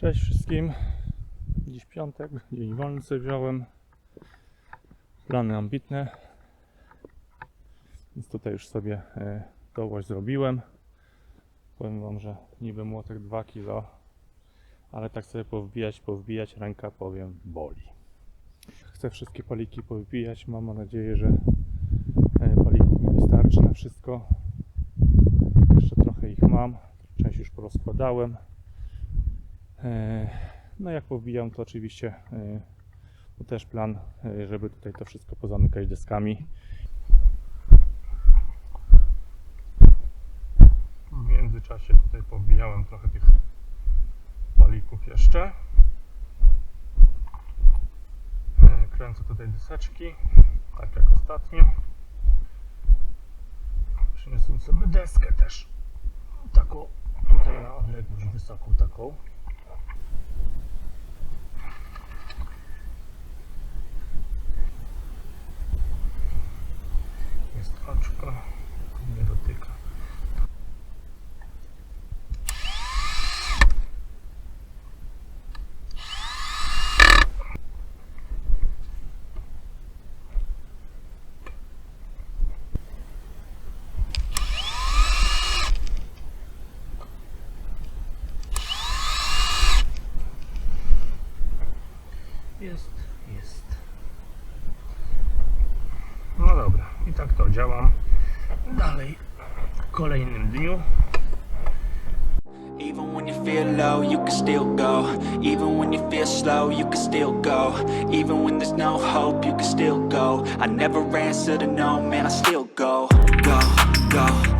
Cześć wszystkim. Dziś piątek, dzień wolny sobie wziąłem. Plany ambitne. Więc tutaj już sobie e, dołość zrobiłem. Powiem Wam, że niby młotek 2 kg, ale tak sobie powbijać, powbijać, ręka powiem boli. Chcę wszystkie paliki powbijać. Mam nadzieję, że e, palików mi wystarczy na wszystko. Jeszcze trochę ich mam. Część już porozkładałem. E, No jak powbijam, to oczywiście e, to też plan, e, żeby tutaj to wszystko pozamykać deskami. W międzyczasie tutaj powbijałem trochę tych palików jeszcze. Kręcę tutaj deseczki, tak jak ostatnio. Przyniosłem sobie deskę też, taką tutaj na odległość wysoką taką. Jest, jest. No dobra, i tak to działam. Dalej, w kolejnym dniu. Even when you feel low, you can still go. Even when you feel slow, you can still go. Even when there's no hope, you can still go. I never answer to no, man, I still go. Go, go,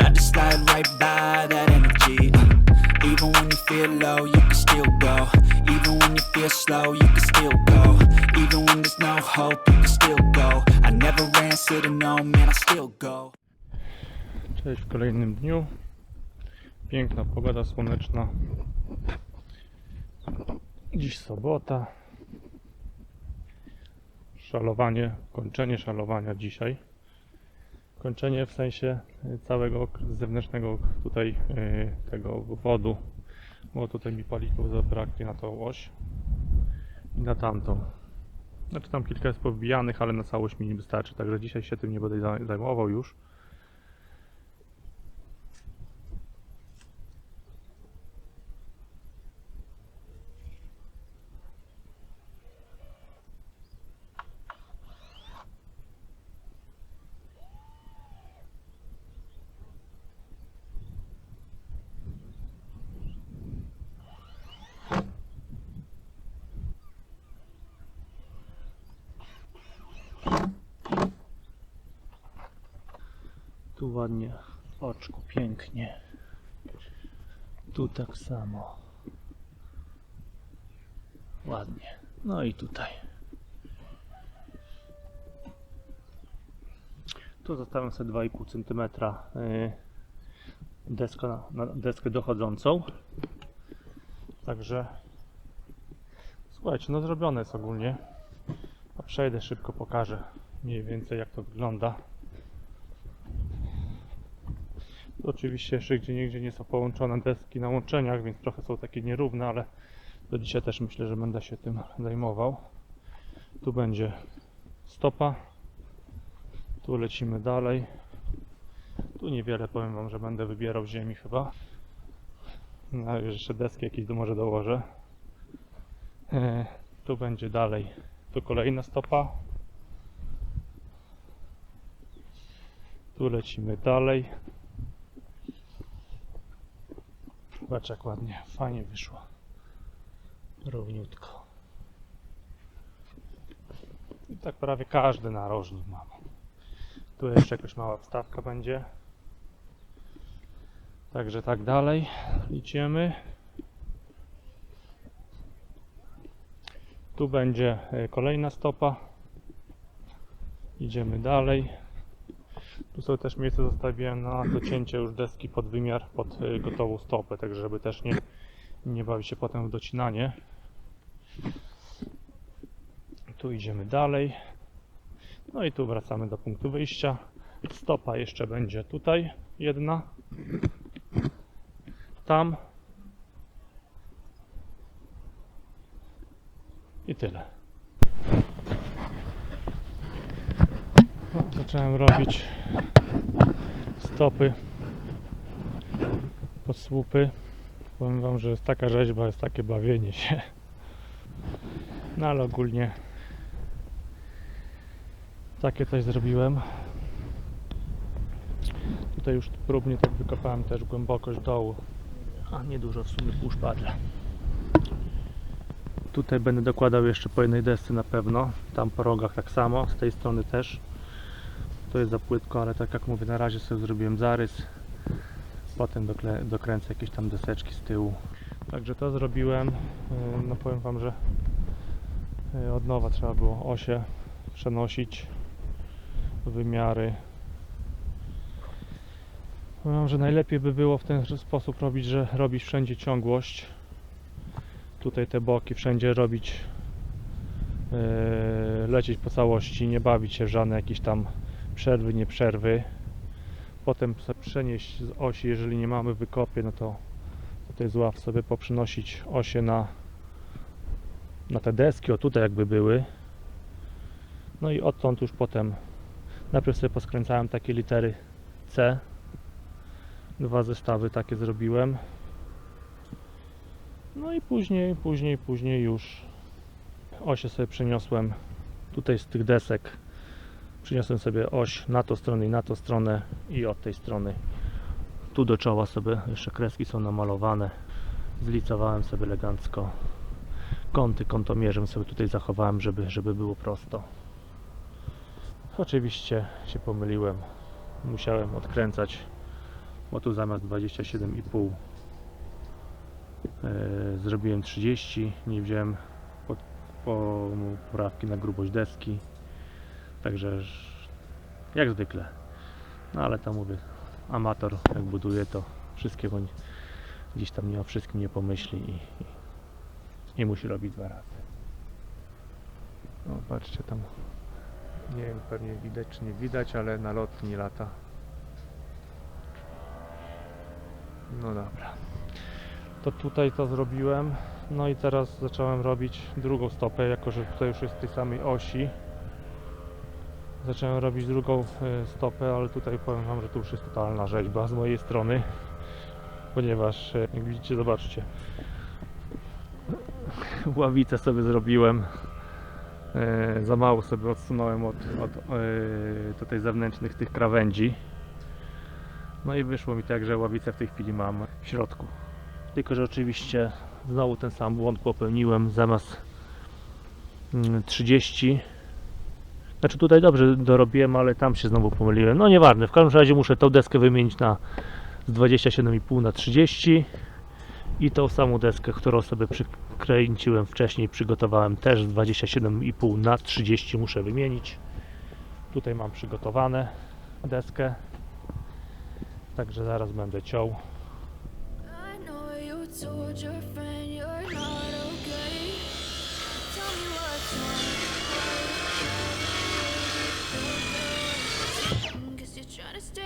but I just slide right by that energy. Uh, even when you feel low, you can still go. Even when you feel slow, you can still go. Even when there's no hope, you can still go. I never answer to no, man, I still go. Cześć w kolejnym dniu. Piękna pogoda słoneczna. Dziś sobota. Szalowanie, kończenie szalowania dzisiaj. Kończenie w sensie y, całego zewnętrznego tutaj y, tego wodu, bo tutaj mi palików zabraknie na tą oś i na tamtą. Znaczy tam kilka jest powbijanych, ale na całość mi nie wystarczy, także dzisiaj się tym nie będę zaj- zajmował już. Tu ładnie oczku, pięknie. Tu tak samo. Ładnie. No i tutaj. Tu zostawiam sobie 2,5 cm y, deskę, na, na deskę dochodzącą. Także słuchajcie, no zrobione jest ogólnie. A przejdę szybko, pokażę mniej więcej jak to wygląda. Oczywiście jeszcze gdzie niegdzie nie są połączone deski na łączeniach, więc trochę są takie nierówne, ale do dzisiaj też myślę, że będę się tym zajmował. Tu będzie stopa. Tu lecimy dalej. Tu niewiele powiem Wam, że będę wybierał ziemi chyba. No, jeszcze deski jakieś do może dołożę. E, tu będzie dalej. Tu kolejna stopa. Tu lecimy dalej. Zobacz jak ładnie, fajnie wyszło. Równiutko. I tak prawie każdy narożnik mam. Tu jeszcze jakaś mała wstawka będzie. Także tak dalej. Idziemy. Tu będzie e, kolejna stopa. Idziemy dalej. Tu sobie też miejsce zostawiłem na docięcie już deski pod wymiar, pod e, gotową stopę, tak żeby też nie, nie bawić się potem w docinanie. Tu idziemy dalej. No i tu wracamy do punktu wyjścia. Stopa jeszcze będzie tutaj jedna. Tam. I tyle. Zacząłem robić stopy pod słupy. Powiem wam, że jest taka rzeźba, jest takie bawienie się. No ale ogólnie takie coś zrobiłem. Tutaj już próbnie tak wykopałem też głębokość dołu. A niedużo w sumie pół szpadla. Tutaj będę dokładał jeszcze po jednej desce na pewno. Tam po rogach tak samo, z tej strony też. To jest za płytko, ale tak jak mówię, na razie sobie zrobiłem zarys. Potem dokręcę jakieś tam deseczki z tyłu. Także to zrobiłem. Yy, No powiem Wam, że yy, od nowa trzeba było osie przenosić wymiary. Powiem, że najlepiej by było w ten sposób robić, że robić wszędzie ciągłość. Tutaj te boki wszędzie robić, yy, lecieć po całości, nie bawić się w żadne jakieś tam przerwy, nie przerwy. Potem przenieść z osi, jeżeli nie mamy wykopie, no to tutaj z ław sobie poprzenosić osie na, na te deski, o tutaj jakby były. No i odtąd już potem najpierw sobie poskręcałem takie litery C. Dwa zestawy takie zrobiłem. No i później, później, później już osie sobie przeniosłem tutaj z tych desek. Przyniosłem sobie oś na tą stronę i na tą stronę i od tej strony tu do czoła sobie jeszcze kreski są namalowane. Zlicowałem sobie elegancko kąty kątomierzem sobie tutaj zachowałem, żeby, żeby było prosto. Oczywiście się pomyliłem. Musiałem odkręcać, bo tu zamiast 27,5 e, zrobiłem 30. Nie wziąłem poprawki na grubość deski. Także jak zwykle. No ale tam mówię, amator jak buduje to wszystkiego gdzieś tam nie o wszystkim nie pomyśli i, i nie musi robić dwa razy. No patrzcie tam nie wiem, pewnie widać czy nie widać, ale na lotni lata. No dobra. To tutaj to zrobiłem. No i teraz zacząłem robić drugą stopę, jako że tutaj już jest tej samej osi. Zacząłem robić drugą e, stopę, ale tutaj powiem Wam, że tu już jest totalna rzeźba z mojej strony. Ponieważ, e, jak widzicie, zobaczcie. Ławicę sobie zrobiłem. E, za mało sobie odsunąłem od, od tutaj zewnętrznych tych krawędzi. No i wyszło mi tak, że ławicę w tej chwili mam w środku. Tylko, że oczywiście znowu ten sam błąd popełniłem zamiast mm, 30. Znaczy tutaj dobrze dorobiłem, ale tam się znowu pomyliłem. No nieważne, w każdym razie muszę tą deskę wymienić na z 27,5 na 30 i tą samą deskę, którą sobie przykręciłem wcześniej, przygotowałem też z 27,5 na 30 muszę wymienić. Tutaj mam przygotowane deskę. Także zaraz będę ciął. I know you told your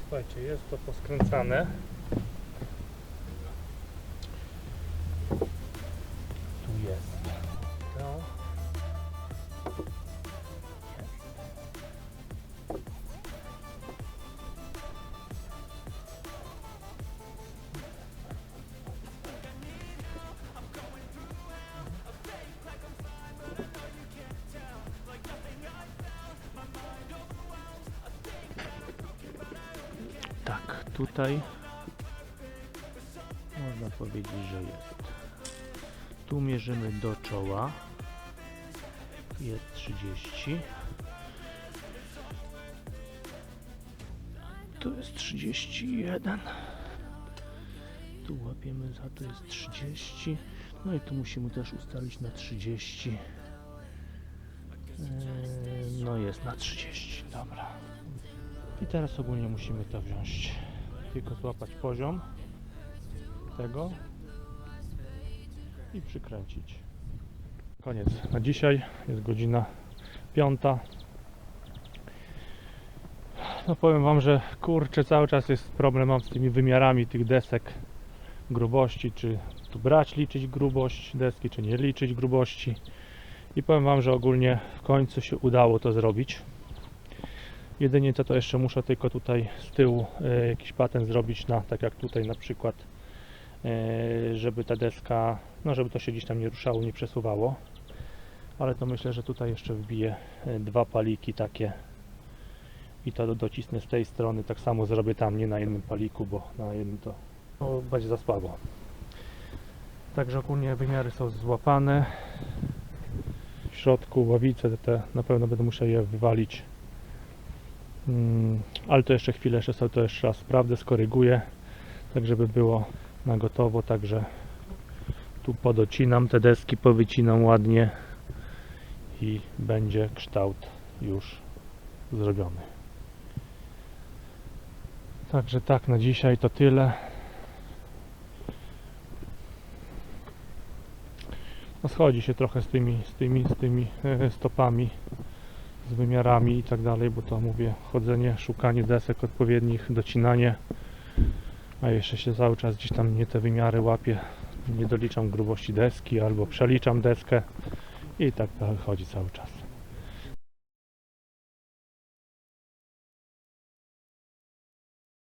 Słuchajcie, jest to poskręcane. Tutaj można powiedzieć, że jest. Tu mierzymy do czoła. Jest 30. Tu jest 31. Tu łapiemy za to jest 30. No i tu musimy też ustalić na 30. Eee, No jest na 30, dobra. I teraz ogólnie musimy to wziąć. Tylko złapać poziom tego i przykręcić. Koniec. Na dzisiaj jest godzina piąta. No powiem Wam, że kurczę, cały czas jest problem mam z tymi wymiarami tych desek grubości, czy tu brać, liczyć grubość deski, czy nie liczyć grubości. I powiem Wam, że ogólnie w końcu się udało to zrobić. Jedynie co to jeszcze muszę tylko tutaj z tyłu e, jakiś patent zrobić na, tak jak tutaj na przykład, e, żeby ta deska, no żeby to się gdzieś tam nie ruszało, nie przesuwało. Ale to myślę, że tutaj jeszcze wbiję e, dwa paliki takie i to do- docisnę z tej strony. Tak samo zrobię tam, nie na jednym paliku, bo na jednym to no, będzie za słabo. Także ogólnie wymiary są złapane. W środku ławice te na pewno będę musiał je wywalić ale to jeszcze chwilę, jeszcze sobie to jeszcze raz sprawdzę, skoryguję, tak żeby było na gotowo, także tu podocinam te deski, powycinam ładnie i będzie kształt już zrobiony. Także tak, na dzisiaj to tyle. No schodzi się trochę z tymi, z tymi, z tymi e, stopami wymiarami i tak dalej, bo to mówię, chodzenie, szukanie desek odpowiednich, docinanie, a jeszcze się cały czas gdzieś tam nie te wymiary łapię, nie doliczam grubości deski albo przeliczam deskę i tak to chodzi cały czas.